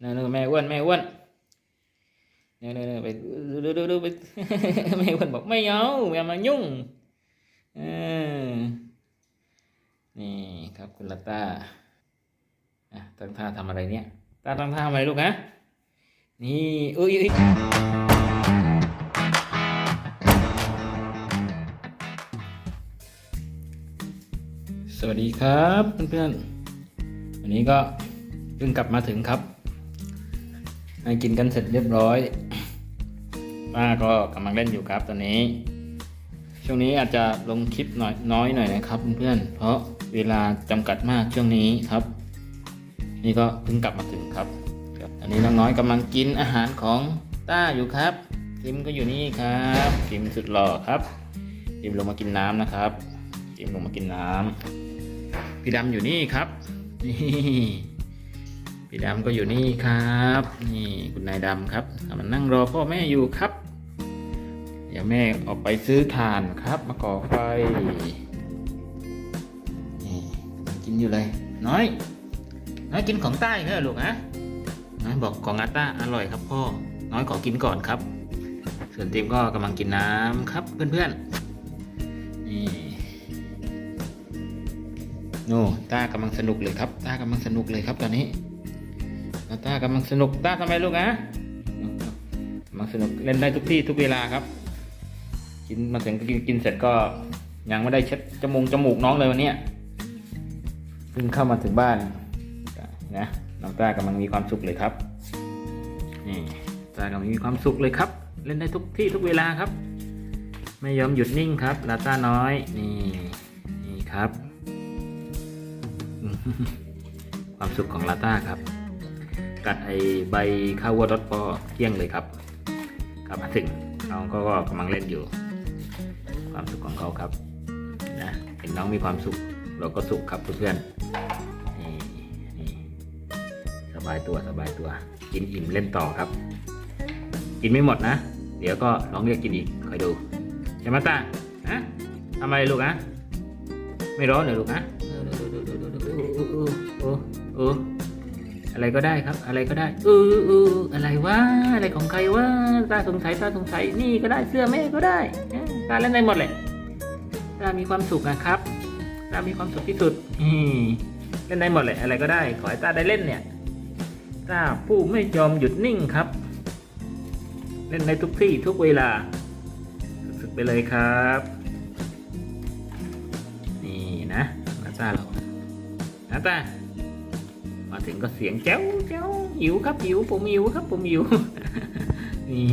เนอแม่อ้วนแม่อ้วนเนอเนอไปดูดูดูไปแม่อ้วนบอกไม่เอาอย่ามายุ่งอนี่ครับคุณลาตาอะตั้งท่าทำอะไรเนี่ยตาตั้งท่าทำอะไรลูกฮะนี่อุ้ยอุ้ยสวัสดีครับเพื่อนๆวันนี้ก็เพิ่งกลับมาถึงครับ กินกันเสร็จเรียบร้อยป้าก็กำลังเล่นอยู่ครับตอนนี้ ช่วงนี้อาจจะลงคลิปน้อยน้อยหน่อยนะครับเพื่อนๆเพราะเวลาจำกัดมากช่วงนี้ครับ นี่ก็เพิ่งกลับมาถึงครับครับอันนี้น้องน้อยกำลังกินอาหารของต้าอยู่ครับทิมก็อยู่นี่ครับทิมสุดหล่อครับทิมลงมากินน้ำนะครับทิมลงมากินน้ำพี่ดำอยู่นี่ครับนี่ พี่ดำก็อยู่นี่ครับ นี่คุณนายดำครับกำลังนั่งรอพ่อแม่อยู่ครับ เดี๋ยวแม่ออกไปซื้อถ่านครับ มาก่อไฟนี่กินอยู่เลย น้อยน้อยกินของใต้เหรอลูกฮะน้อยบอกของอาต้าอร่อยครับพ่อ น้อยขอกินก่อนครับ ส่วนติมก็กำลังกินน้ำครับเพื่อนๆนี่โน่ต้ากำลังสนุกเลยครับต้ากำลังสนุกเลยครับตอนนี้ ต้ากำลังสนุกตาทำไมลูกฮะกำลังสนุกเล่นได้ทุกที่ทุกเวลาครับ กินมาถึงกินกินเสร็จก็ยังไม่ได้เช็ดจมูกจมูกน้องเลยวันนี้ยเพิ่งเข้ามาถึงบ้านนะน้องตากำลังมีความสุขเลยครับนี่ตากำลังมีความสุขเลยครับ เล่นได้ทุกที่ทุกเวลาครับ ไม่ยอมหยุดนิ่งครับลาต้าน้อยนี่นี่ครับ ความสุขของลาต้าครับ กัดไอใบข้าววัวรถพอเที่ยงเลยครับกลับมาถึงน้องก็กำลังเล่นอยู่ ความสุขของเขาครับนะเห็นน้องมีความสุข เราก็สุขครับเพื่อนนี่นี่สบายตัวสบายตัว กินอิ่มเล่นต่อครับ กินไม่หมดนะ เดี๋ยวก็ลองเรียกกินอีกคอยดูใช่ไหมตาฮะทำไมลูกอะไม่ร้อนเหรอลูกอะเออเออเอ อะไรก็ได้ครับ อะไรก็ได้เออเอออะไรวะอะไรของใครวะตาสงสัยตาสงสัยนี่ก็ได้เสื้อแม่ก็ได้ตาเล่นได้หมดเลยตามีความสุขนะครับตามีความสุขที่สุดอืมเล่นได้หมดเลยอะไรก็ได้ขอให้ตาได้เล่นเนี่ยตาผู้ไม่ยอมหยุดนิ่งครับ เล่นในทุกที่ทุกเวลาสุดๆไปเลยครับ นี่นะนาตาเรานาตา มาถึงก็เสียงแจ้วแจ้วหิวครับหิวผมหิวครับผมหิวนี่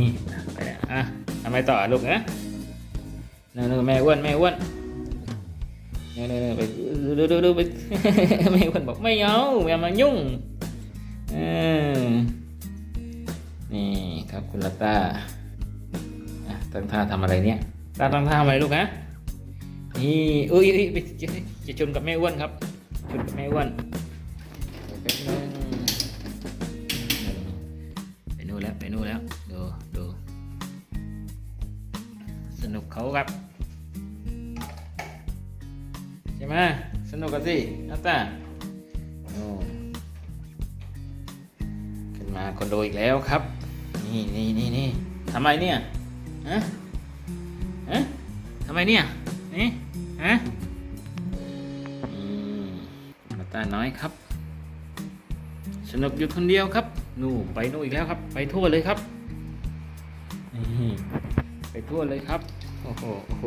ไปอะทำไมต่อลูกนะเนอแม่อ้วนแม่อ้วนเนอไปดูดูดูไปไม่คนบอกไม่เอาอย่ามายุ่งนี่ครับคุณลาต้าตั้งท่าทำอะไรเนี่ยตาตั้งท่าทำอะไรลูกฮะนี่อุ้ยอุ้ยไปจะจะชนกับแม่อ้วนครับชนกับแม่อ้วน ไปนู่นแล้ว ดูดู สนุกเขาครับ ใช่ไหมสนุกกันสินัตตาขึ้นมาคอนโดอีกแล้วครับ นี่นี่นี่นี่ทำไมเนี่ยฮะฮะทำไมเนี่ยนี่ฮะอืมนัตตาน้อยครับ สนุกอยู่คนเดียวครับ นู่นไปนู่นอีกแล้วครับ ไปทั่วเลยครับนี่ไปทั่วเลยครับ โอ้โหโอ้โห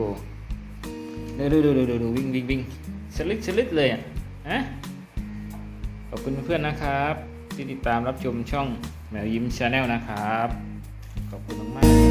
ดูดูดูดูดูดูวิ่งวิ่งวิ่งสลิดสลิดเลยอะฮะขอบคุณเพื่อนๆนะครับ ที่ติดตามรับชมช่องแมวยิ้มชาแนลนะครับ ขอบคุณมากๆ